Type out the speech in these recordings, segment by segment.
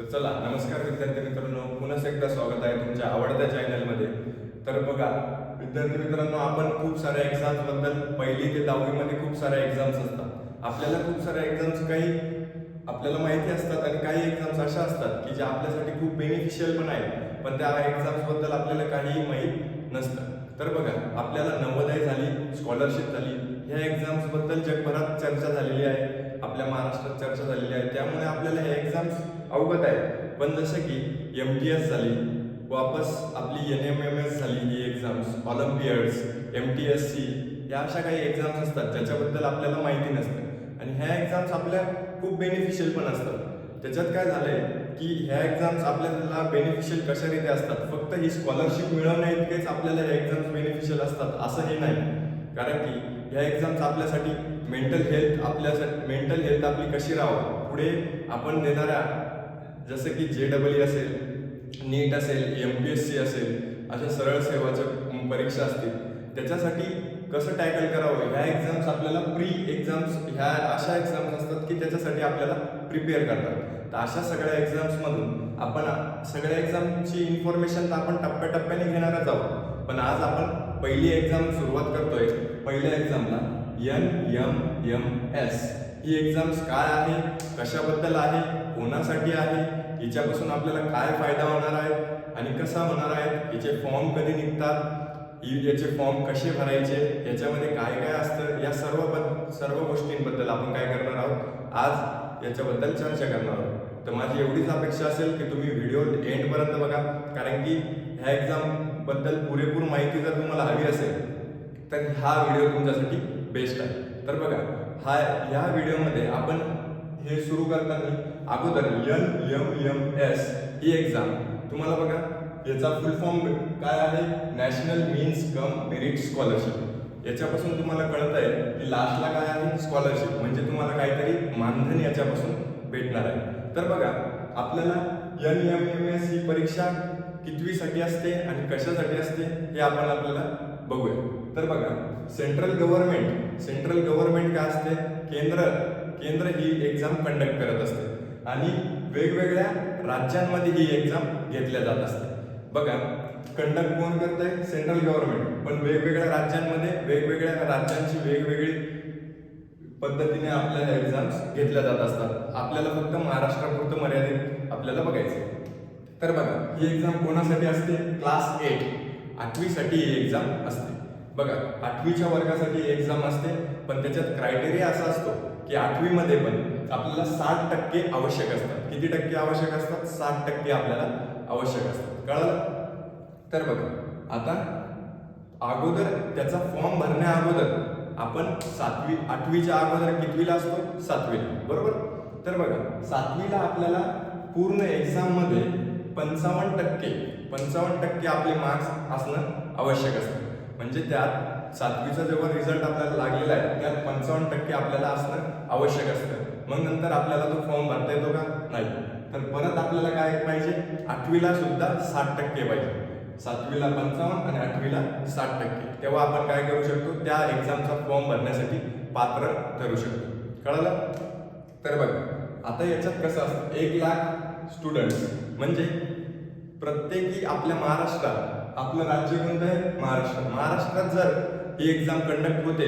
तर चला नमस्कार विद्यार्थी मित्रांनो. पुन्हा एकदा स्वागत आहे तुमच्या आवडत्या चॅनलमध्ये तर बघा विद्यार्थी मित्रांनो आपण खूप साऱ्या एक्झाम्सबद्दल पहिली ते दहावीमध्ये खूप साऱ्या एक्झाम्स असतात. आपल्याला खूप साऱ्या एक्झाम्स काही आपल्याला माहिती असतात आणि काही एक्झाम्स अशा असतात की ज्या आपल्यासाठी खूप बेनिफिशियल पण आहेत पण त्या एक्झाम्सबद्दल आपल्याला काहीही माहीत नसतं. तर बघा आपल्याला नवोदय झाली स्कॉलरशिप झाली ह्या एक्झाम्सबद्दल जगभरात चर्चा झालेली आहे आपल्या महाराष्ट्रात चर्चा झालेली आहे त्यामुळे आपल्याला ह्या एक्झाम्स अवगत आहे पण जसं की एम टी एस झाली वापस आपली एन एम एम एस झाली ही exams olympiads M T S C या अशा काही एक्झाम्स असतात ज्याच्याबद्दल आपल्याला माहिती नसतं. आणि ह्या एक्झाम्स आपल्या खूप बेनिफिशियल पण असतात. त्याच्यात काय झालंय की ह्या एक्झाम्स आपल्याला बेनिफिशियल कशारीते असतात? फक्त ही स्कॉलरशिप मिळवण्या इतकेच आपल्याला ह्या एक्झाम्स बेनिफिशियल असतात असं हे नाही. कारण की ह्या एक्झाम्स आपल्यासाठी मेंटल हेल्थ आपल्यासाठी मेंटल हेल्थ आपली कशी राहावं? पुढे आपण देणाऱ्या जसं की जे डबल ई असेल नीट असेल एम पी एस सी असेल अशा सरळ सेवाच्या परीक्षा असतील. त्याच्यासाठी कसं टॅकल करावं? ह्या एक्झाम्स आपल्याला प्री एक्झाम्स ह्या अशा एक्झाम्स असतात की त्याच्यासाठी आपल्याला प्रिपेअर करतात. तर अशा सगळ्या एक्झाम्समधून आपण सगळ्या एक्झामची इन्फॉर्मेशन तर आपण टप्प्याटप्प्याने घेणारच आहोत. पण आज आपण पहिली एक्झाम सुरुवात करतोय. पहिल्या एक्झामला एन एम एम एस. ही एक्झाम्स काय आहे? कशाबद्दल आहे? कोणासाठी आहे? हिच्यापासून आपल्याला काय फायदा होणार आहे? आणि कसा होणार आहे? याचे फॉर्म कधी निघतात? याचे फॉर्म कसे भरायचे? याच्यामध्ये काय काय असतं? या सर्व बद सर्व गोष्टींबद्दल आपण काय करणार आहोत? आज याच्याबद्दल चर्चा करणार आहोत. तर माझी एवढीच अपेक्षा असेल की तुम्ही व्हिडिओ एंडपर्यंत बघा. कारण की ह्या एक्झामबद्दल पुरेपूर माहिती जर तुम्हाला हवी असेल तर हा व्हिडिओ तुमच्यासाठी बेस्ट आहे. तर बघा हा ह्या व्हिडिओमध्ये आपण हे सुरू करताना अगोदर एन एम एम एस ही एक्झाम तुम्हाला बघा याचा फुल फॉर्म काय आहे? National means cum merit scholarship याच्यापासून तुम्हाला कळत आहे की लास्टला काय आहे? स्कॉलरशिप म्हणजे तुम्हाला काहीतरी मानधन याच्यापासून भेटणार आहे. तर बघा आपल्याला एन एम एम एस ही परीक्षा कितवीसाठी असते आणि कशासाठी असते हे आपण आपल्याला बघूया. तर बघा सेंट्रल गव्हर्नमेंट सेंट्रल गव्हर्नमेंट काय असते? केंद्र. केंद्र ही एक्झाम कंडक्ट करत असते. आणि वेगवेगळ्या राज्यांमध्ये ही एक्झाम घेतल्या जात असते. बघा कंडक्ट कोण करत आहे सेंट्रल गव्हर्नमेंट पण वेगवेगळ्या राज्यांमध्ये वेगवेगळ्या राज्यांची वेगवेगळी पद्धतीने आपल्याला एक्झाम्स घेतल्या जात असतात. आपल्याला फक्त महाराष्ट्रापुरतं मर्यादित आपल्याला बघायचं तर बघा ही एक्झाम कोणासाठी असते? क्लास एट आठवीसाठी ही एक्झाम असते. बघा आठवीच्या वर्गासाठी एक्झाम असते पण त्याच्यात क्रायटेरिया असा असतो की आठवीमध्ये पण आपल्याला साठ टक्के आवश्यक असतात. किती टक्के आवश्यक असतात? साठ टक्के आपल्याला आवश्यक असतात. कळलं? तर बघा आता अगोदर त्याचा फॉर्म भरण्या अगोदर आपण सातवी आठवीच्या अगोदर कितवीला असतो? सातवीला. बरोबर? तर बघा सातवीला आपल्याला पूर्ण एक्झाममध्ये पंचावन्न टक्के पंचावन्न टक्के आपले मार्क्स असणं आवश्यक असतं. म्हणजे त्यात सातवीचा जेव्हा रिझल्ट आपल्याला लागलेला आहे त्यात पंचावन्न टक्के आपल्याला असणं आवश्यक असतं. मग नंतर आपल्याला तो फॉर्म भरता येतो का? नाही. तर परत आपल्याला काय पाहिजे? आठवीला सुद्धा साठ टक्के पाहिजे. सातवीला पंचावन्न आणि आठवीला साठ टक्के. तेव्हा आपण काय करू शकतो? त्या एक्झामचा फॉर्म भरण्यासाठी पात्र ठरू शकतो. कळलं? तर बघा आता याच्यात कसं असतं? एक लाख स्टुडंट्स म्हणजे प्रत्येकी आपल्या महाराष्ट्रात आपलं राज्य कोणतं आहे महाराष्ट्र महाराष्ट्रात जर ही एक्झाम कंडक्ट होते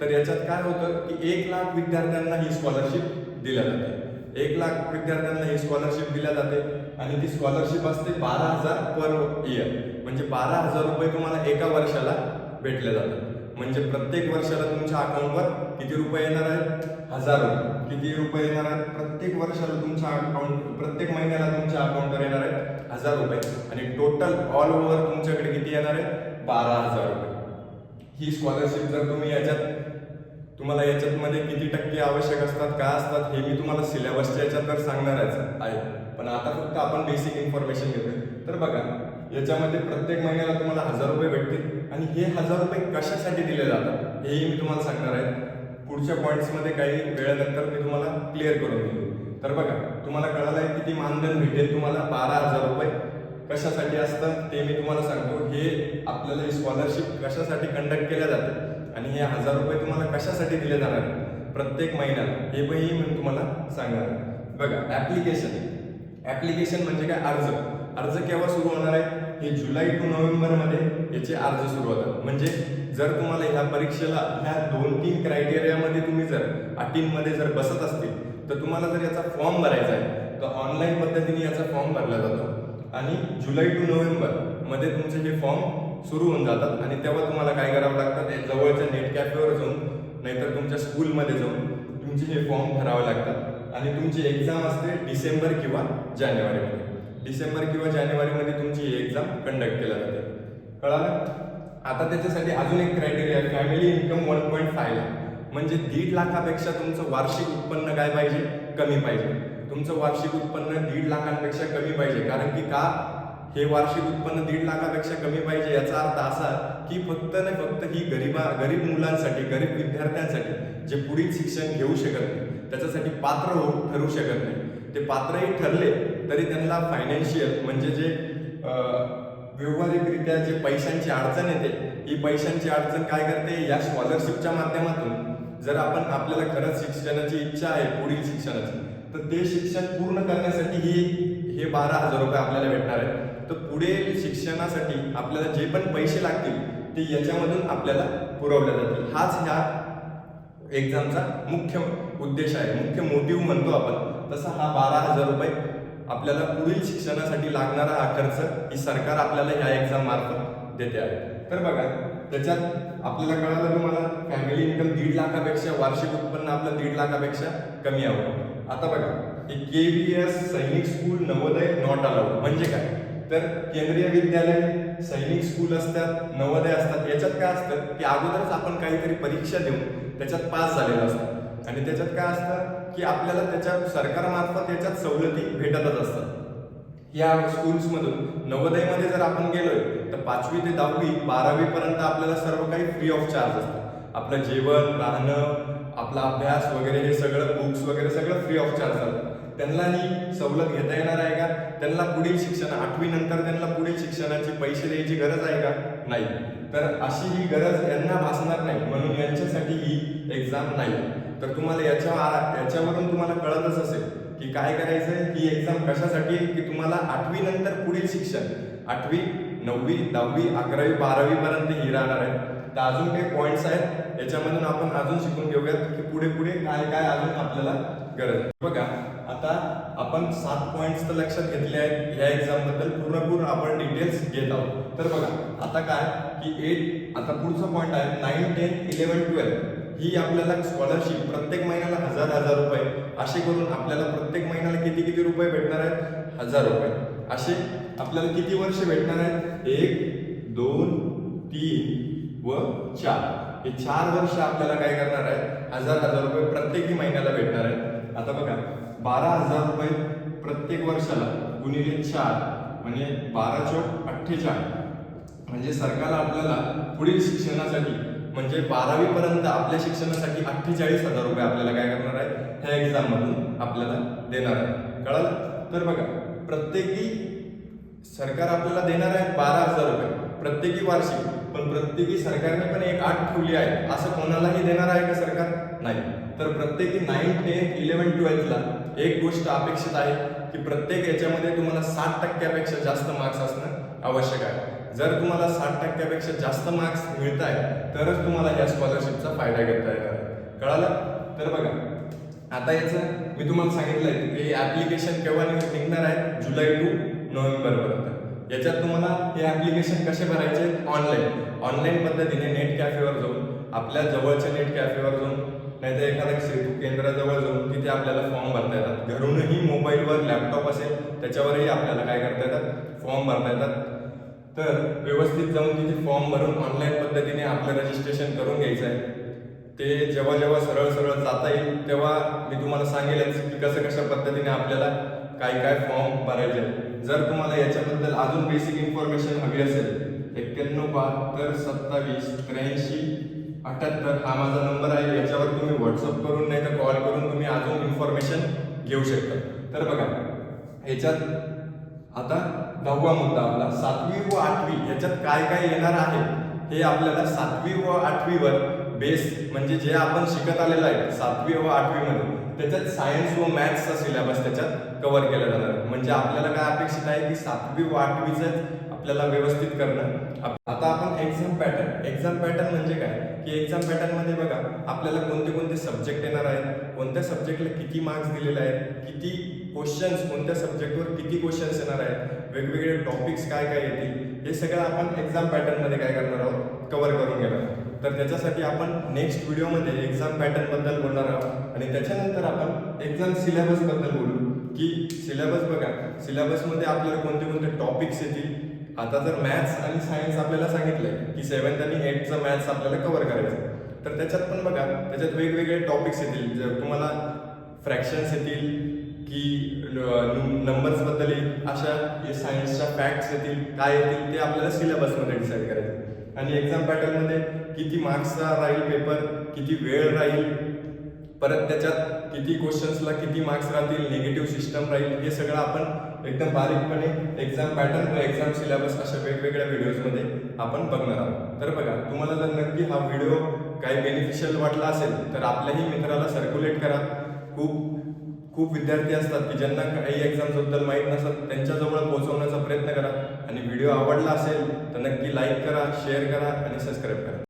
तर याच्यात काय होतं की एक लाख विद्यार्थ्यांना ही स्कॉलरशिप दिल्या जाते. एक लाख विद्यार्थ्यांना ही स्कॉलरशिप दिल्या जाते आणि ती स्कॉलरशिप असते बारा हजार पर इयर म्हणजे बारा हजार रुपये तुम्हाला एका वर्षाला भेटले जातात. म्हणजे प्रत्येक वर्षाला तुमच्या अकाउंटवर किती रुपये येणार आहेत? हजार रुपये. किती रुपये येणार आहेत? प्रत्येक वर्षाला तुमच्या अकाउंट प्रत्येक महिन्याला तुमच्या अकाउंटवर येणार आहेत हजार रुपये. आणि टोटल ऑल ओव्हर तुमच्याकडे किती येणार आहे? बारा हजार रुपये. ही स्कॉलरशिप जर तुम्ही याच्यात तुम्हाला याच्यातमध्ये किती टक्के आवश्यक असतात काय असतात हे मी तुम्हाला सिलेबसच्या याच्यात तर सांगणारच आहे. पण आता फक्त आपण बेसिक इन्फॉर्मेशन घेतोय. तर बघा याच्यामध्ये प्रत्येक महिन्याला तुम्हाला हजार रुपये भेटतील. आणि हे हजार रुपये कशासाठी दिले जातात हेही मी तुम्हाला सांगणार आहे. पुढच्या पॉईंट्समध्ये काही वेळानंतर मी तुम्हाला क्लिअर करून देईन. तर बघा तुम्हाला कळालं आहे किती मानधन भेटेल तुम्हाला? बारा हजार रुपये. कशासाठी असतं? ते मी तुम्हाला सांगतो. हे आपल्याला ही स्कॉलरशिप कशासाठी कंडक्ट केल्या जाते? आणि हे हजार रुपये तुम्हाला कशासाठी दिले जाणार आहेत? प्रत्येक महिन्याला. हे पण मी तुम्हाला सांगणार आहे. बघा ॲप्लिकेशन ॲप्लिकेशन म्हणजे काय? अर्ज. अर्ज केव्हा सुरू होणार आहे? हे जुलै टू नोव्हेंबरमध्ये याचे अर्ज सुरू होतात. म्हणजे जर तुम्हाला ह्या परीक्षेला ह्या दोन तीन क्रायटेरियामध्ये तुम्ही जर अटींमध्ये जर बसत असतील तर तुम्हाला जर याचा फॉर्म भरायचा आहे तर ऑनलाईन पद्धतीने याचा फॉर्म भरला जातो. आणि जुलै टू नोव्हेंबरमध्ये तुमचे हे फॉर्म सुरू होऊन जातात आणि तेव्हा तुम्हाला काय करावं लागतं ते जवळच्या नेट कॅफेवर जाऊन नाहीतर तुमच्या स्कूलमध्ये जाऊन तुमचे हे फॉर्म भरावे लागतात. आणि तुमची एक्झाम असते डिसेंबर किंवा जानेवारीमध्ये. डिसेंबर किंवा जानेवारीमध्ये तुमची ही एक्झाम कंडक्ट केल्या जाते. कळालं? आता त्याच्यासाठी अजून एक क्रायटेरिया आहे family income one point five lakh. म्हणजे दीड लाखापेक्षा तुमचं वार्षिक उत्पन्न काय पाहिजे? कमी पाहिजे. तुमचं वार्षिक उत्पन्न दीड लाखांपेक्षा कमी पाहिजे. कारण की का? हे वार्षिक उत्पन्न दीड लाखापेक्षा कमी पाहिजे याचा अर्थ असा की फक्त ना फक्त ही गरीबा गरीब मुलांसाठी गरीब विद्यार्थ्यांसाठी जे पुढील शिक्षण घेऊ शकत नाही त्याच्यासाठी पात्र होऊ ठरू शकत नाही. ते पात्रही ठरले तरी त्यांना फायनान्शियल म्हणजे जे व्यवहारिकरित्या व्यावहारिकरित्या जे पैशांची अडचण येते ही पैशांची अडचण काय करते? या स्कॉलरशिपच्या माध्यमातून. जर आपण आपल्याला खरंच शिक्षणाची इच्छा आहे पुढील शिक्षणाची तर ते शिक्षण पूर्ण करण्यासाठी ही हे बारा हजार रुपये आपल्याला भेटणार आहे तर पुढे शिक्षणासाठी आपल्याला जे पण पैसे लागतील ते याच्यामधून आपल्याला पुरवले जातील. हाच ह्या एक्झामचा मुख्य उद्देश आहे. मुख्य मोटिव्ह म्हणतो आपण. तसा हा बारा हजार रुपये आपल्याला पुढील शिक्षणासाठी लागणारा हा खर्च ही सरकार आपल्याला ह्या एक्झाम मार्फत देते आहे. तर बघा त्याच्यात आपल्याला कळालं तुम्हाला फॅमिली इन्कम दीड लाखापेक्षा वार्षिक उत्पन्न आपलं दीड लाखापेक्षा कमी हवं. आता बघा हे K V S Sainik school Navodaya not allowed म्हणजे काय? तर केंद्रीय विद्यालय सैनिक स्कूल असतात नवोदय असतात. याच्यात काय असतं की अगोदरच आपण काहीतरी परीक्षा देऊन त्याच्यात पास झालेलं असतं. आणि त्याच्यात काय असतं की आपल्याला त्याच्या सरकारमार्फत याच्यात सवलती भेटतच असतात. या स्कूल्समधून नवोदयमध्ये जर आपण गेलोय तर पाचवी ते दहावी बारावी पर्यंत आपल्याला सर्व काही फ्री ऑफ चार्ज असतं. आपलं जेवण राहणं आपला अभ्यास वगैरे हे सगळं बुक्स वगैरे सगळं फ्री ऑफ चार्ज असतं. त्यांना ही सवलत घेता येणार आहे का? त्यांना पुढील शिक्षण आठवी नंतर त्यांना पुढील शिक्षणाची पैसे द्यायची गरज आहे का? नाही. तर अशी ही गरज यांना भासणार नाही म्हणून यांच्यासाठी ही एक्झाम नाही. तर तुम्हाला याच्या याच्यावरून तुम्हाला की काय करायचं? ही एक्झाम कशासाठी? की तुम्हाला आठवी नंतर पुढील शिक्षण. आठवी नववी दहावी अकरावी बारावी पर्यंत ही राहणार आहे. तर अजून काही पॉईंट्स आहेत. याच्यामधून आपण अजून शिकून घेऊयात की पुढे पुढे काय काय अजून आपल्याला गरज बघा आता आपण सात पॉईंट्स तर लक्षात घेतले आहेत या एक्झामबद्दल. पूर्णपूर्ण आपण डिटेल्स घेत आहोत. तर बघा आता काय? की एट आता पुढचा पॉईंट आहे नाईन टेन इलेव्हन ट्वेल्थ ही आपल्याला स्कॉलरशिप प्रत्येक महिन्याला हजार हजार रुपये. असे करून आपल्याला प्रत्येक महिन्याला किती किती रुपये भेटणार आहेत? हजार रुपये. असे आपल्याला किती वर्ष भेटणार आहेत? एक दोन तीन व चार. हे चार वर्ष आपल्याला काय करणार आहे हजार हजार रुपये प्रत्येकी महिन्याला भेटणार आहेत. आता बघा बारा हजार रुपये प्रत्येक वर्षाला गुणिले चार म्हणजे बारा चौक अठ्ठेचाळीस. म्हणजे सरकारला आपल्याला पुढील शिक्षणासाठी म्हणजे बारावी पर्यंत आपल्या शिक्षणासाठी अठ्ठेचाळीस हजार रुपये आपल्याला काय करणार आहे ह्या एक्झाम मधून आपल्याला देणार आहे कळालं? तर बघा प्रत्येकी सरकार आपल्याला देणार आहे बारा हजार रुपये. प्रत्येकी वार्षिक. पण प्रत्येकी सरकारने पण एक आठ ठेवली आहे असं कोणालाही देणार आहे का सरकार? नाही. तर प्रत्येकी नाईन टेन इलेव्हन ट्वेल्थला एक गोष्ट अपेक्षित आहे की प्रत्येक याच्यामध्ये तुम्हाला साठ टक्क्यापेक्षा जास्त मार्क्स असणं आवश्यक आहे. जर तुम्हाला साठ टक्क्यापेक्षा जास्त मार्क्स मिळत आहे तरच तुम्हाला या स्कॉलरशिपचा फायदा घेता येणार कळालं? तर बघा आता याचं मी तुम्हाला सांगितलंय की ऍप्लिकेशन केव्हा निघणार आहे? जुलै टू नोव्हेंबर पर्यंत. याच्यात तुम्हाला हे ऍप्लिकेशन कसे भरायचे? ऑनलाईन ऑनलाईन पद्धतीने नेट कॅफेवर जाऊन आपल्या जवळच्या नेट कॅफेवर जाऊन नाहीतर एखाद्या सेतू केंद्राजवळ जाऊन तिथे आपल्याला फॉर्म भरता येतात. घरूनही मोबाईलवर लॅपटॉप असेल त्याच्यावरही आपल्याला काय करता येतात? फॉर्म भरता येतात. तर व्यवस्थित जाऊन तिथे फॉर्म भरून ऑनलाईन पद्धतीने आपलं रजिस्ट्रेशन करून घ्यायचं आहे. ते जेव्हा जेव्हा सरळ सरळ जाता येईल तेव्हा मी तुम्हाला सांगेलच की कसं कशा पद्धतीने आपल्याला काय काय फॉर्म भरायचे जर तुम्हाला याच्याबद्दल अजून बेसिक इन्फॉर्मेशन हवी असेल एक्क्याण्णव बहात्तर सत्तावीस त्र्याऐंशी अठ्याहत्तर हा माझा नंबर आहे. याच्यावर तुम्ही व्हॉट्सअप करून नाही तर कॉल करून तुम्ही अजून इन्फॉर्मेशन घेऊ शकता. तर बघा ह्याच्यात आता दहावा मुद्दा आपला. सातवी व आठवी याच्यात काय काय येणार आहे हे आपल्याला सातवी व आठवीवर बेस म्हणजे जे आपण शिकत आलेलं आहे सातवी व आठवीमध्ये त्याच्यात सायन्स व मॅथ्सचा सिलेबस त्याच्यात कव्हर केला जाणार म्हणजे आपल्याला काय अपेक्षित आहे की सातवी व आठवीचं आपल्याला व्यवस्थित करणं. आता आपण एक्झाम पॅटर्न एक्झाम पॅटर्न म्हणजे काय? की एक्झाम पॅटर्नमध्ये बघा आपल्याला कोणते कोणते सब्जेक्ट येणार आहेत कोणत्या सब्जेक्टला किती मार्क्स दिलेले आहेत किती क्वेश्चन्स कोणत्या सब्जेक्टवर किती क्वेश्चन्स येणार आहेत? वेगवेगळे टॉपिक्स काय काय येतील? हे सगळं आपण एक्झाम पॅटर्नमध्ये काय करणार आहोत? कवर करून घेणार तर त्याच्यासाठी आपण नेक्स्ट व्हिडिओमध्ये एक्झाम पॅटर्नबद्दल बोलणार आहोत. आणि त्याच्यानंतर आपण एक्झाम सिलेबसबद्दल बोलू. की सिलेबस बघा सिलेबसमध्ये आपल्याला कोणते कोणते टॉपिक्स येतील? आता जर मॅथ्स आणि सायन्स आपल्याला सांगितलं की सेवन्थ आणि एटचं मॅथ्स आपल्याला कव्हर करायचं तर त्याच्यात पण बघा त्याच्यात वेगवेगळे टॉपिक्स येतील. जर तुम्हाला फ्रॅक्शन्स येतील की नंबर्सबद्दल येईल अशा सायन्सच्या फॅक्ट्स येतील काय येतील ते आपल्याला सिलेबसमध्ये डिसाईड करायचं. आणि एक्झाम पॅटर्नमध्ये किती मार्क्सचा राहील पेपर किती वेळ राहील परत त्याच्यात किती क्वेश्चन्सला किती मार्क्स राहतील निगेटिव्ह सिस्टम राहील हे सगळं आपण एकदम बारीकपणे एक्झाम पॅटर्न व एक्झाम सिलेबस अशा वेगवेगळ्या व्हिडिओजमध्ये आपण बघणार आहोत. तर बघा तुम्हाला जर नक्की हा व्हिडिओ काही बेनिफिशियल वाटला असेल तर आपल्याही मित्राला सर्क्युलेट करा. खूप खूप विद्यार्थी असतात की ज्यांना काही एक्झाम्सबद्दल माहीत नसतात त्यांच्याजवळ पोहोचवण्याचा प्रयत्न करा. आणि व्हिडिओ आवडला असेल तर नक्की लाईक करा शेअर करा आणि सबस्क्राईब करा.